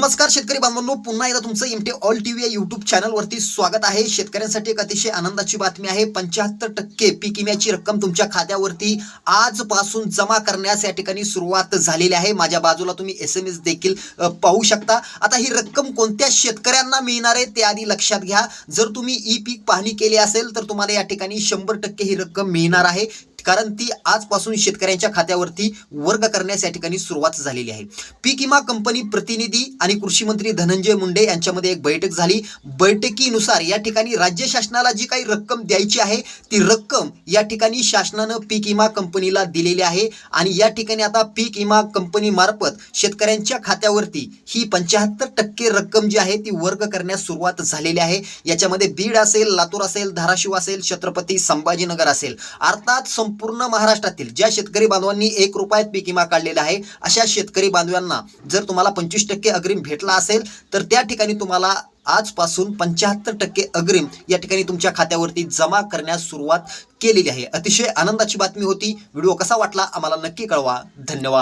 नमस्कार शेतकरी बांधवांनो. पुन्हा एकदा तुमचं इमटे ऑल टीव्ही या युट्यूब चॅनलवरती स्वागत आहे. शेतकऱ्यांसाठी एक अतिशय आनंदाची बातमी आहे. पंच्याहत्तर टक्के पीक विम्याची रक्कम तुमच्या खात्यावरती आजपासून जमा करण्यास या ठिकाणी सुरुवात झालेली आहे. माझ्या बाजूला तुम्ही एस एम एस देखील पाहू शकता. आता ही रक्कम कोणत्या शेतकऱ्यांना मिळणार आहे ते आधी लक्षात घ्या. जर तुम्ही ई पीक पाहणी केली असेल तर तुम्हाला या ठिकाणी शंभर टक्के ही रक्कम मिळणार आहे. कारण ती आजपासून शेतकऱ्यांच्या खात्यावरती वर्ग करण्यास या ठिकाणी सुरुवात झालेली आहे. पीक विमा कंपनी प्रतिनिधी आणि कृषी मंत्री धनंजय मुंडे यांच्यामध्ये एक बैठक झाली. बैठकीनुसार या ठिकाणी राज्य शासनाला जी काही रक्कम द्यायची आहे ती रक्कम या ठिकाणी शासनानं पीक विमा कंपनीला दिलेली आहे आणि या ठिकाणी आता पीक विमा कंपनी मार्फत शेतकऱ्यांच्या खात्यावरती ही पंच्याहत्तर टक्के रक्कम जी आहे ती वर्ग करण्यास सुरुवात झालेली आहे. याच्यामध्ये बीड असेल लातूर असेल धाराशिव असेल छत्रपती संभाजीनगर असेल. अर्थात पूर्ण महाराष्ट्रातील ज्या शेतकरी बांधवांनी एक रुपयात पीक विमा काढलेला आहे अशा शेतकरी बांधवांना जर तुम्हाला पंचवीस टक्के अग्रिम भेटला असेल तर त्या ठिकाणी तुम्हाला आजपासून पंच्याहत्तर टक्के अग्रिम या ठिकाणी तुमच्या खात्यावरती जमा करण्यास सुरुवात केलेली आहे. अतिशय आनंदाची बातमी होती. व्हिडिओ कसा वाटला? आम्हाला नक्की कळवा. धन्यवाद.